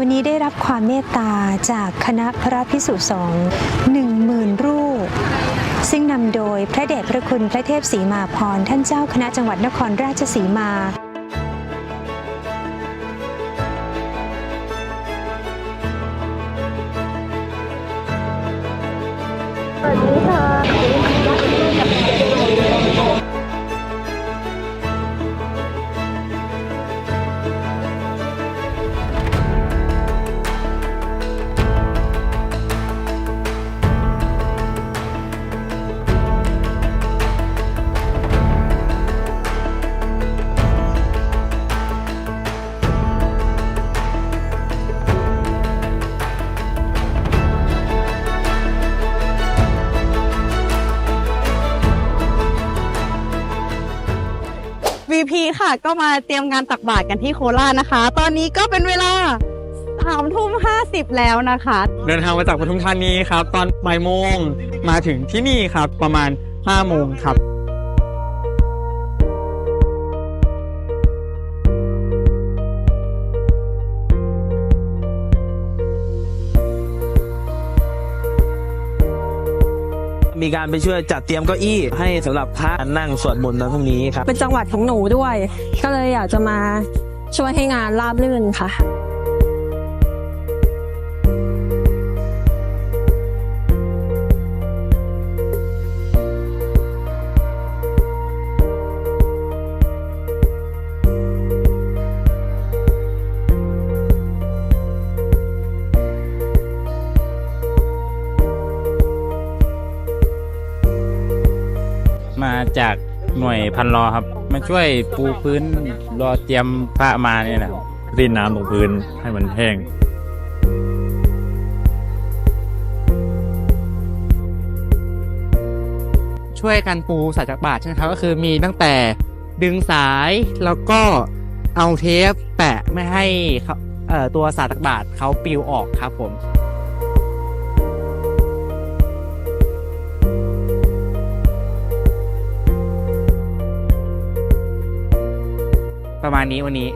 วันนี้ได้รับความเมตตาจากคณะพระพิสุสงฆ์หนึ่งหมื่นรูป ซึ่งนำโดยพระเดชพระคุณพระเทพศรีมาพร ท่านเจ้าคณะจังหวัดนครราชสีมา VP ค่ะ VP ค่ะ ก็มาเตรียมงานตักบาตรกันที่โคราชนะคะ ตอนนี้ก็เป็นเวลาสามทุ่มห้าสิบแล้วนะคะ เดินทางมาจากปทุมธานีครับ ตอนบ่ายโมงมาถึงที่นี่ครับ ประมาณห้าโมงครับ มีการไปช่วยจัดเตรียมเก้าอี้ให้สำหรับพระนั่งสวดมนต์ในพรุ่งนี้ครับ เป็นจังหวัดของหนูด้วย ก็เลยอยากจะมาช่วยให้งานราบรื่นค่ะ จากหน่วยพันรอครับ มาช่วยปูพื้นรอเตรียมพระมาเนี่ยนะครับรีดน้ำลงพื้นให้มันแห้ง ช่วยกันปูสายจากบาทใช่ไหมครับก็คือมีตั้งแต่ดึงสายแล้วก็เอาเทปแปะไม่ให้เขาเอ่อตัวสายจากบาทเขาปลิวออกครับผม ประมาณนี้วันนี้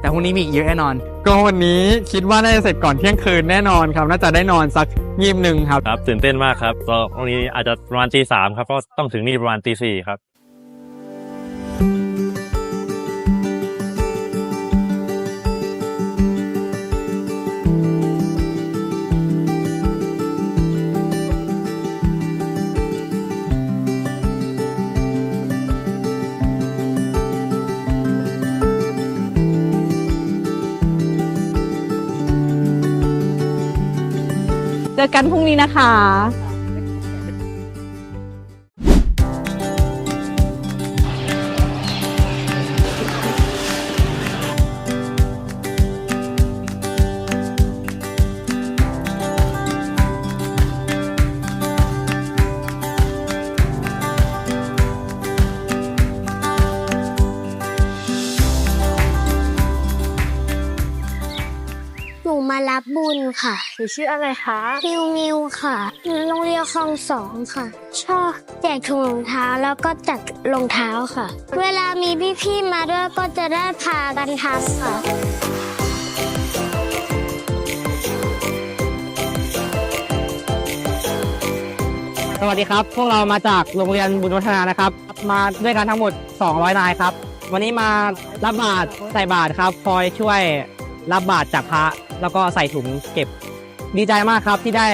แต่พรุ่งนี้มีอีกเยอะแน่นอน ก็วันนี้คิดว่าน่าจะเสร็จก่อนเที่ยงคืนแน่นอนครับ น่าจะได้นอนสักยีมหนึ่งครับ ครับตื่นเต้นมากครับก็วันนี้อาจจะประมาณตีสามครับเพราะต้องถึงนี่ประมาณตีสี่ครับ เจอกันพรุ่งนี้นะคะ มารับบุญค่ะ หนูชื่ออะไรคะมิวมิวค่ะโรงเรียนคลองสองค่ะ ชอบแจกถุงรองเท้าแล้วก็จัดรองเท้าค่ะ เวลามีพี่ๆมาด้วยก็จะได้พากันทำค่ะสวัสดีครับ พวกเรามาจากโรงเรียนบุญวัฒนานะครับ มาด้วยกันทั้งหมด 200 นายครับ วันนี้มารับบาตรใส่บาตรครับ คอยช่วย รับบาตรจากพระแล้วก็ใส่ถุงเก็บ ดีใจมากครับที่ได้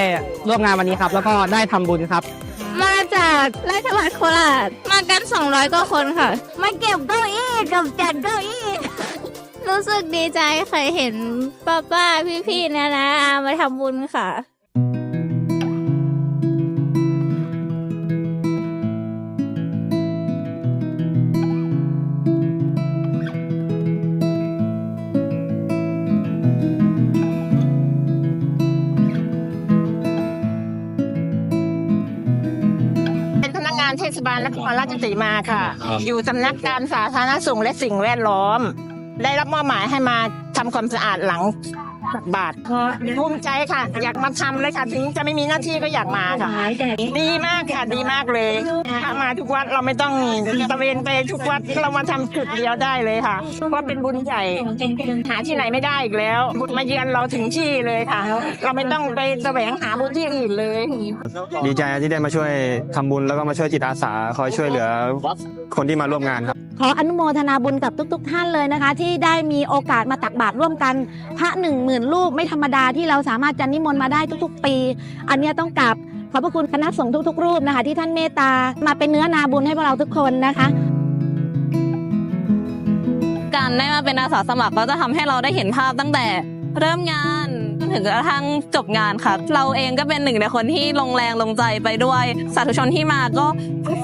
ร่วมงานวันนี้ครับ แล้วก็ได้ทำบุญครับ มาจากราชวัฒโคราชมากัน 200กว่าคนค่ะ มาเก็บเก้าอี้กับจัดเก้าอี้ รู้สึกดีใจเคยเห็นป้าป้าพี่พี่ๆนะนะมาทำบุญค่ะ บาลนครราชสีมาค่ะ อยู่สำนักการสาธารณสุขและสิ่งแวดล้อม ได้รับมอบหมายให้มาทำความสะอาดหลังตักบาตรภูมิใจค่ะ อยากมาทำเลยค่ะ ถึงจะไม่มีหน้าที่ก็อยากมาค่ะ ดีมากค่ะ ดีมากเลยถ้ามาทุกวัดเราไม่ต้องตะเวนไปทุกวัดเรามาทำจุดเดียวได้เลยค่ะเพราะเป็นบุญใหญ่หาที่ไหนไม่ได้อีกแล้วบุญมาเยือนเราถึงที่เลยค่ะ เราไม่ต้องไปแสวงหาบุญที่อื่นเลย ดีใจที่ได้มาช่วยทำบุญแล้วก็มาช่วยจิตอาสาคอยช่วยเหลือคนที่มาร่วมงานครับขออนุโมทนาบุญกับทุก ๆ ท่านเลยนะคะ ที่ได้มีโอกาสมาตักบาตรร่วมกัน พระหนึ่งหมื่นรูปไม่ธรรมดาที่เราสามารถจะนิมนต์มาได้ทุกๆ ปี อันนี้ต้องกราบขอบพระคุณคณะสงฆ์ทุกๆ รูปนะคะ ที่ท่านเมตตามาเป็นเนื้อนาบุญให้พวกเราทุกคนนะคะ การได้มาเป็นอาสาสมัครก็จะทำให้เราได้เห็นภาพตั้งแต่เริ่มงานจนถึงกระทั่งจบงานค่ะ เราเองก็เป็นหนึ่งในคนที่ลงแรงลงใจไปด้วย สาธุชนที่มาก็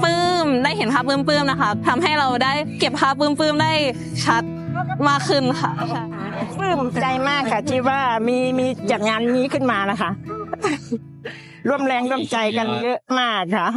ปลื้มได้เห็นภาพปลื้มๆนะคะทำให้เราได้เก็บภาพปลื้มๆได้ชัดมากขึ้นค่ะ ปลื้มใจมากค่ะที่ว่ามีมีจัดงานนี้ขึ้นมานะคะ ร่วมแรงร่วมใจกันเยอะมากค่ะ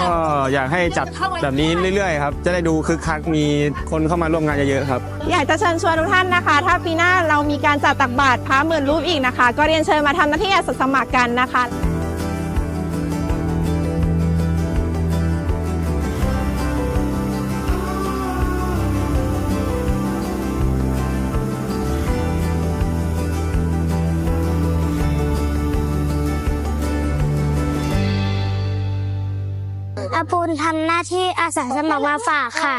ก็อยากให้จัดแบบนี้เรื่อยๆครับ จะได้ดูคึกคักมีคนเข้ามาร่วมงานเยอะๆครับ อยากจะเชิญชวนทุกท่านนะคะ ถ้าปีหน้าเรามีการจัดตักบาตรพระหมื่นรูปอีกนะคะ ก็เรียนเชิญมาทำหน้าที่อาสาสมัครกันนะคะ อาปูนทำหน้าที่อาสาสมัครมาฝากค่ะ